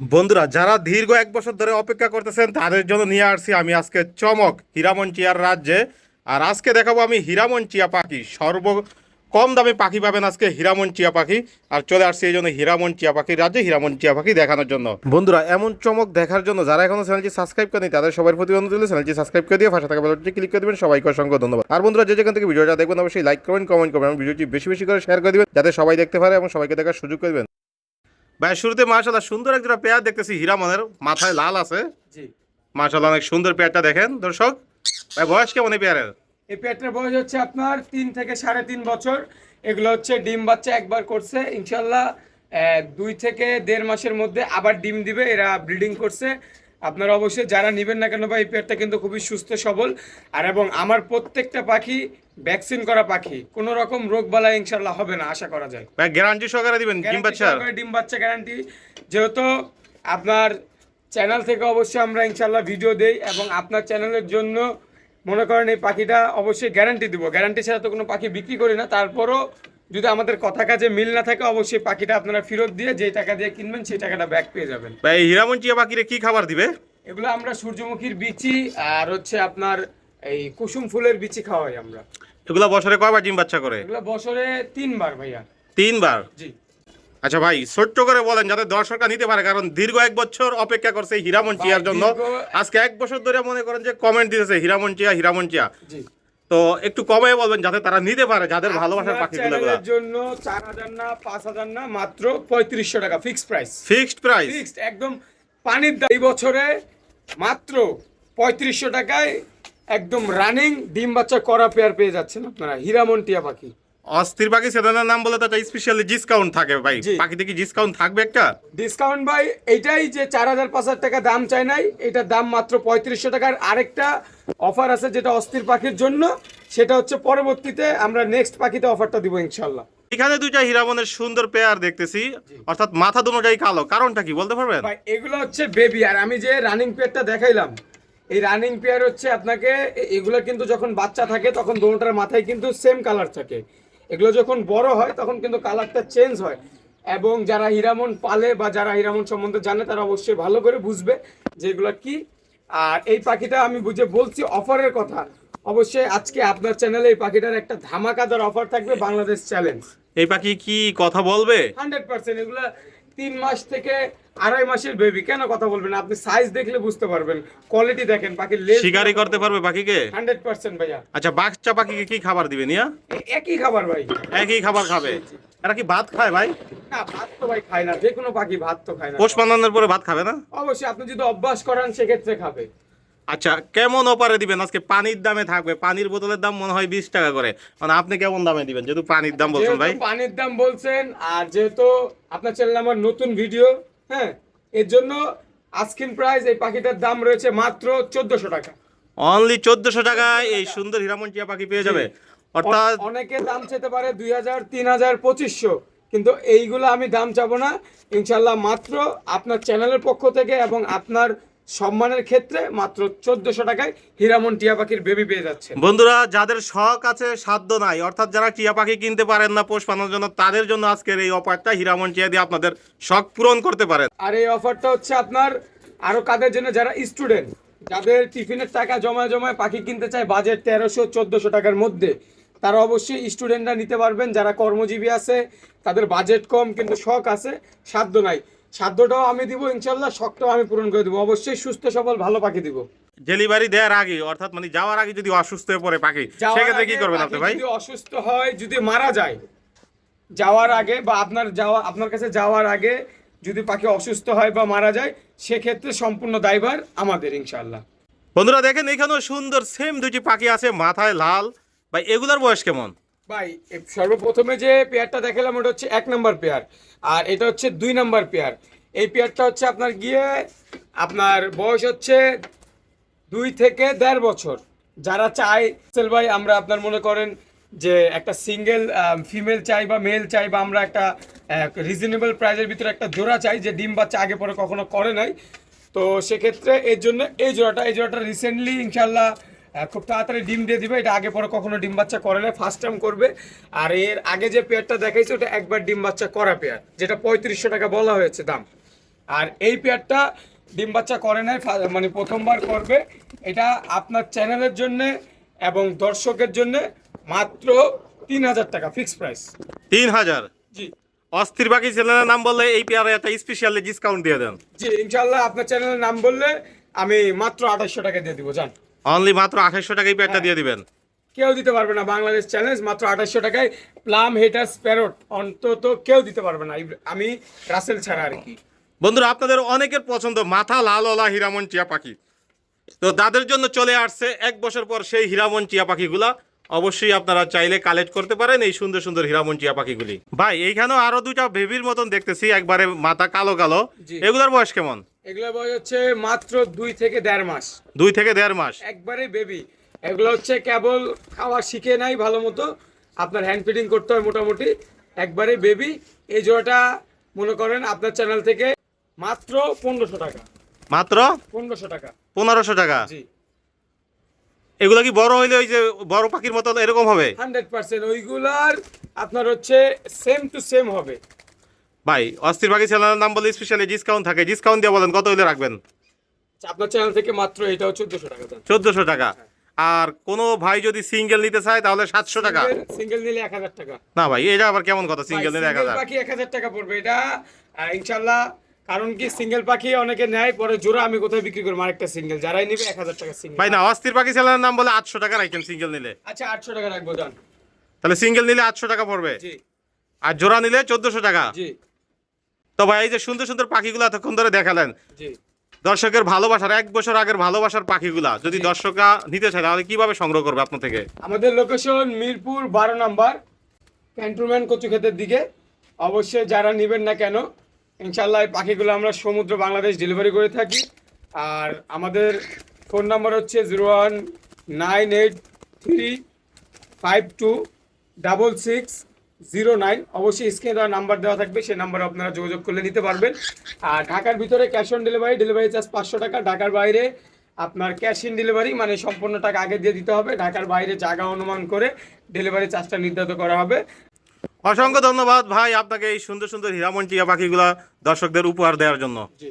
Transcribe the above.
বন্ধুরা, যারা দীর্ঘ এক বছর ধরে অপেক্ষা করতেছেন, তাদের জন্য নিয়ে আসছি আমি আজকে চমক হীরামন চিয়ার রাজ্যে। আর আজকে দেখাবো আমি হীরামন চিয়া পাখি। সর্ব কম দামে পাখি পাবেন আজকে হীরামন চিয়া পাখি। আর চলে আসছি এই জন্য হীরামন চিয়া পাখির রাজ্যে হীরামন চিয়া পাখি দেখানোর জন্য। বন্ধুরা, এমন চমক দেখার জন্য যারা এখনও চ্যানেলটি সাবস্ক্রাইব করেনি তাদের সবার প্রতি অনুরোধ দিলে চ্যানেলটি সাবস্ক্রাইব করে দিয়ে পাশে থাকা বেলটি ক্লিক করে দেবেন। সবাইকে অসংখ্য ধন্যবাদ। আর বন্ধুরা, যে যেখান থেকে ভিডিওটা দেখবেন, অবশ্যই লাইক করবেন কমেন্ট করবেন ভিডিওটি বেশি বেশি করে শেয়ার করে দিবেন, যাতে সবাই দেখতে পারে এবং সবাইকে দেখার সুযোগ করবেন ভাই শুরুতে মার্শাল্লাহ সুন্দর এক জোড়া পেয়ার দেখতেছি হিরামনের মাথায় লাল আছে। জি। মার্শাল্লাহ অনেক সুন্দর পেয়ারটা দেখেন দর্শক। ভাই বয়স কেমন এই পেয়ারের? এই পেয়ারটার বয়স হচ্ছে আপনার তিন থেকে সাড়ে তিন বছর। এগুলো হচ্ছে ডিম বাচ্চা একবার করছে ইনশাল্লাহ দুই থেকে দেড় মাসের মধ্যে আবার ডিম দিবে এরা ব্রিডিং করছে। আপনারা অবশ্যই যারা নেবেন না কেন বা এই পেয়ারটা কিন্তু খুবই সুস্থ সবল। আর এবং আমার প্রত্যেকটা পাখি ভ্যাকসিন করা পাখি কোনো রকম রোগ বালা ইনশাল্লাহ হবে না আশা করা যায়। ভাই গ্যারান্টি সহকারে দিবেন ডিম বাচ্চার? ডিম বাচ্চা গ্যারান্টি যেহেতু আপনার চ্যানেল থেকে অবশ্যই আমরা ইনশাল্লাহ ভিডিও দেই এবং আপনার চ্যানেলের জন্য মনে করেন এই পাখিটা অবশ্যই গ্যারান্টি দিব। গ্যারান্টি ছাড়া তো কোনো পাখি বিক্রি করি না তারপরও যদি আমাদের কথা কাজে মিল না থাকে অবশ্যই পাখিটা আপনারা ফেরত দিয়ে যে টাকা দিয়ে কিনবেন সেই টাকাটা ব্যাক পেয়ে যাবেন। ভাই এই হীরামন চিয়া পাখিরে কি খাবার দিবে? এগুলো আমরা সূর্যমুখীর বিচি আর হচ্ছে আপনার এই কুসুম ফুলের বিচি খাওয়াই আমরা। এগুলো বছরে কয়বার ডিম বাচ্চা করে? এগুলো বছরে তিনবার ভাইয়া। তিনবার? জি। আচ্ছা ভাই ছোট্ট করে বলেন যাতে দর্শকরা নিতে পারে কারণ দীর্ঘ এক বছর অপেক্ষা করছে হীরামন চিয়ার জন্য। আজকে এক বছর ধরে মনে করেন যে কমেন্ট দিতেছে হীরামন চিয়া হীরামন চিয়া জি। তো একটু কমে বলবেন যাতে তারা নিতে পারে যাদের ভালোবাসার পাখি পাখিগুলো জন্য চার হাজার না পাঁচ হাজার না মাত্র পঁয়ত্রিশশো টাকা fixed price fixed price fixed একদম পানির দাম। এই বছরে মাত্র পঁয়ত্রিশশো টাকায় একদম রানিং ডিম বাচ্চা করা পেয়ার পেয়ে যাচ্ছেন আপনারা হীরামন টিয়া পাখি। অস্থির পাখি সেদানের নাম বলে তো একটা স্পেশালি ডিসকাউন্ট থাকে ভাই। জি। পাখিতে কি ডিসকাউন্ট থাকবে একটা? ডিসকাউন্ট ভাই এইটাই যে চার হাজার পাঁচ হাজার টাকা দাম চাই নাই এটার দাম মাত্র পঁয়ত্রিশশো টাকার আরেকটা অফার আছে যেটা অস্থির পাখির জন্য সেটা হচ্ছে পরবর্তীতে আমরা নেক্সট পাখিতে অফারটা দিব ইনশাল্লাহ এখানে দুইটা হীরামনের সুন্দর পেয়ার দেখতেছি। অর্থাৎ মাথা দুটোটাই কালো। কারণটা কি বলতে পারবেন? ভাই এগুলো হচ্ছে বেবি আর আমি যে রানিং পেয়ারটা দেখাইলাম এই রানিং পেয়ার হচ্ছে আপনাকে এগুলো কিন্তু যখন বাচ্চা থাকে তখন দোনোটার মাথায় কিন্তু সেম কালার থাকে। এগুলো যখন বড় হয় তখন কিন্তু কালারটা চেঞ্জ হয়। এবং যারা হীরামন পালে বা যারা হীরামন সম্বন্ধে জানে তারা অবশ্যই ভালো করে বুঝবে যে এগুলো কি। আর এই পাখিটা আমি বুঝে বলছি অফারের কথা। অবশ্যই আজকে আপনার চ্যানেলে এই পাখিটার একটা ধামাকাদার অফার থাকবে বাংলাদেশ চ্যালেঞ্জ এই পাখি কি কথা বলবে? হান্ড্রেড পার্সেন্ট এগুলো তিন মাস থেকে আড়াই মাসের বেবি কেন কথা বলবেন? আপনি সাইজ দেখলে বুঝতে পারবেন কোয়ালিটি দেখেন পাখির লেজ শিকারি করতে পারবে পাখিকে হান্ড্রেড পার্সেন্ট ভাইয়া। আচ্ছা বাচ্চা পাখিকে কি খাবার দিবে নিয়া? একই খাবার ভাই। একই খাবার খাবে? এরা কি ভাত খায় ভাই? না ভাত তো ভাই খায় না যে কোনো পাখি ভাত তো খায় না। পোষ মানানোর পরে ভাত খাবে না? অবশ্যই আপনি যদি অভ্যাস করান সেক্ষেত্রে খাবে। আচ্ছা কেমন অপারে দিবেন? আজকে পানির দামে থাকবে পানির বোতলের দাম মনে হয় বিশ টাকা করে। মানে আপনি কেমন দামে দিবেন? যেহেতু পানির দাম বলছেন ভাই। পানির দাম বলছেন আর যেহেতু আপনার চ্যানেল আমার নতুন ভিডিও হ্যাঁ এর জন্য আস্কিন প্রাইস এই পাখিটার দাম রয়েছে মাত্র চোদ্দশো টাকা। অনলি চোদ্দশো টাকায় এই সুন্দর হীরামন টিয়া পাখি পেয়ে যাবে। অর্থাৎ অনেকে দাম চেতে পারে দুই হাজার তিন হাজার পঁচিশশো। কিন্তু এইগুলো আমি দাম চাবো না। ইনশাল্লাহ মাত্র আপনার চ্যানেলের পক্ষ থেকে এবং আপনার সম্মানের ক্ষেত্রে মাত্র চোদ্দশো টাকায় হীরামন টিয়া পাখির বেবি পেয়ে যাচ্ছে। বন্ধুরা যাদের শখ আছে সাধ্য নাই অর্থাৎ যারা টিয়া পাখি কিনতে পারেন না পোষ পানোর জন্য তাদের জন্য আজকের এই অফারটা হীরামন টিয়া দিয়ে আপনাদের শখ পূরণ করতে পারেন। আর এই অফারটা হচ্ছে আপনার আরও কাদের জন্য যারা স্টুডেন্ট যাদের টিফিনের টাকা জমায় জমায় পাখি কিনতে চায় বাজেট তেরোশো চোদ্দশো টাকার মধ্যে তারা অবশ্যই স্টুডেন্টরা নিতে পারবেন। যারা কর্মজীবী আছে তাদের বাজেট কম কিন্তু শখ আছে সাধ্য নাই। সাধ্যটাও আমি দিব ইনশাল্লাহ শখটাও আমি পূরণ করে দিব। অবশ্যই সুস্থ সবল ভালো পাখি দিব। ডেলিভারি দেওয়ার আগে অর্থাৎ মানে যাওয়ার আগে যদি অসুস্থ হয়ে পড়ে পাখি সেক্ষেত্রে কি করবেন আপনি ভাই? যদি অসুস্থ হয় যদি মারা যায় যাওয়ার আগে বা আপনার যাওয়া আপনার কাছে যাওয়ার আগে যদি পাখি অসুস্থ হয় বা মারা যায় সেক্ষেত্রে সম্পূর্ণ দায়ভার আমাদের ইনশাল্লাহ। বন্ধুরা দেখেন এখানেও সুন্দর সেম দুটি পাখি আছে মাথায় লাল। ভাই এগুলার বয়স কেমন? ভাই সর্বপ্রথমে যে পেয়ারটা দেখালাম, ওটা হচ্ছে এক নাম্বার পেয়ার। আর এটা হচ্ছে দুই নাম্বার পেয়ার। এই পেয়ারটা হচ্ছে আপনার গিয়ে, আপনার বয়স হচ্ছে দুই থেকে দেড় বছর। যারা চায়, সেল ভাই, আমরা আপনার মনে করেন যে একটা সিঙ্গেল ফিমেল চাই বা মেল চাই বা আমরা একটা রিজনেবল প্রাইজের ভিতরে একটা জোড়া চাই, যে ডিম বাচ্চা আগে পরে কখনো করে নাই। তো সেক্ষেত্রে এর জন্য এই জোড়াটা এই জোড়াটা রিসেন্টলি ইনশাল্লাহ খুব তাড়াতাড়ি ডিম দিয়ে দিবে। এটা আগে পরে কখনো ডিম বাচ্চা করে না ফার্স্ট টাইম করবে। আর এর আগে যে পেয়ারটা দেখাইছে ওটা একবার ডিম বাচ্চা করা পেয়ার যেটা পঁয়ত্রিশশো টাকা বলা হয়েছে দাম। আর এই পেয়ারটা ডিম বাচ্চা করে নাই মানে প্রথমবার করবে। এটা আপনার চ্যানেলের জন্য এবং দর্শকের জন্য মাত্র তিন হাজার টাকা ফিক্স প্রাইস তিন হাজার? জি। অস্থির পাখি চ্যানেলের নাম বললে এই পেয়ারে একটা স্পেশালি ডিসকাউন্ট দিয়ে দেন। জি ইনশাল্লাহ আপনার চ্যানেলের নাম বললে আমি মাত্র আঠাশশো টাকা দিয়ে দিব জান অনলি মাত্র আঠাশশো টাকা এই পেয়ারটা দিয়ে দিবেন। কেউ দিতে পারবে না বাংলাদেশ চ্যালেঞ্জ মাত্র আঠাশশো টাকায় প্লাম হেটার প্যারট অন্তত কেউ দিতে পারবে না। আমি রাসেল ছাড়া আর কি। বন্ধুরা আপনাদের অনেকের পছন্দ মাথা লাল ওলা হিরামন চিয়া পাখি। তো তাদের জন্য চলে আসছে এক বছর পর সেই হিরামন চিয়া পাখিগুলা। অবশ্যই আপনারা চাইলে কালেক্ট করতে পারেন এই সুন্দর সুন্দর হিরামন চিয়া পাখিগুলি। ভাই এইখানেও আরও দুইটা বেবির মতন দেখতেছি একবারে মাথা কালো কালো। এগুলার বয়স কেমন? এগুলো বয়স হচ্ছে মাত্র দুই থেকে দেড় মাস। দুই থেকে দেড় মাস? একবারে বেবি এগুলো হচ্ছে কেবল খাওয়া শিখে নাই ভালো মতো আপনার হ্যান্ড ফিডিং করতে হয় মোটামুটি। একবারে বেবি এই জোড়াটা মনে করেন আপনার চ্যানেল থেকে মাত্র পনেরোশো টাকা। মাত্র? পনেরোশো টাকা। পনেরোশো টাকা? জি। এগুলা কি বড় হইলে ওই যে বড় পাখির মতো এরকম হবে? Hundred percent. ওইগুলার আপনার হচ্ছে সেম টু সেম হবে। ভাই অস্থির পাখি চ্যানেলের নাম বলে স্পেশালি ডিসকাউন্ট থাকে। ডিসকাউন্ট দিয়ে বলেন কত হইলে রাখবেন? আপনার চ্যানেল থেকে মাত্র এটাও চোদ্দশো টাকা চোদ্দশো টাকা। আর কোনো ভাই যদি সিঙ্গেল নিতে চায় তাহলে সাতশো টাকা। সিঙ্গেল নিলে এক হাজার টাকা। না ভাই এটা আবার কেমন কথা? সিঙ্গেল নিলে এক হাজার। পাখি এক হাজার টাকা পড়বে এটা। ইনশাল্লাহ কারণ কি সিঙ্গেল পাখি অনেকে নেয় পরে জোড়া আমি কোথায় বিক্রি করব? আরেকটা সিঙ্গেল যারাই নিবে এক হাজার টাকা সিঙ্গেল ভাই না অস্থির পাখি চ্যানেলের নাম বলে আটশো টাকা রাখেন সিঙ্গেল নিলে। আচ্ছা আটশো টাকা রাখব জান তাহলে সিঙ্গেল নিলে আটশো টাকা পড়বে। জি। আর জোড়া নিলে চোদ্দশো টাকা। জি। তো ভাই এই যে সুন্দর সুন্দর পাখিগুলো এতক্ষণ ধরে দেখালেন। দর্শকের ভালোবাসার এক বছর আগের ভালোবাসার পাখিগুলা যদি দর্শকরা নিতে চায় তাহলে কীভাবে সংগ্রহ করবে আপনার থেকে? আমাদের লোকেশন মিরপুর বারো নাম্বার ক্যান্টনমেন্ট কচু ক্ষেতের দিকে। অবশ্যই যারা নেবেন না কেন ইনশাল্লাহ এই পাখিগুলো আমরা সমুদ্র বাংলাদেশ ডেলিভারি করে থাকি। আর আমাদের ফোন নাম্বার হচ্ছে zero one nine eight three five two double six zero nine. অবশ্যই স্ক্রিনে দেওয়া নাম্বার দেওয়া থাকবে সেই নাম্বারে আপনারা যোগাযোগ করলে নিতে পারবেন। আর ঢাকার ভিতরে cash on delivery delivery charge পাঁচশো টাকা। ঢাকার বাইরে আপনার ক্যাশ ইন ডেলিভারি মানে সম্পূর্ণ টাকা আগে দিয়ে দিতে হবে। ঢাকার বাইরে জায়গা অনুমান করে ডেলিভারি চার্জটা নির্ধারিত করা হবে। অসংখ্য ধন্যবাদ ভাই আপনাকে এই সুন্দর সুন্দর হীরামন টিয়া পাখিগুলা দর্শকদের উপহার দেওয়ার জন্য। জি।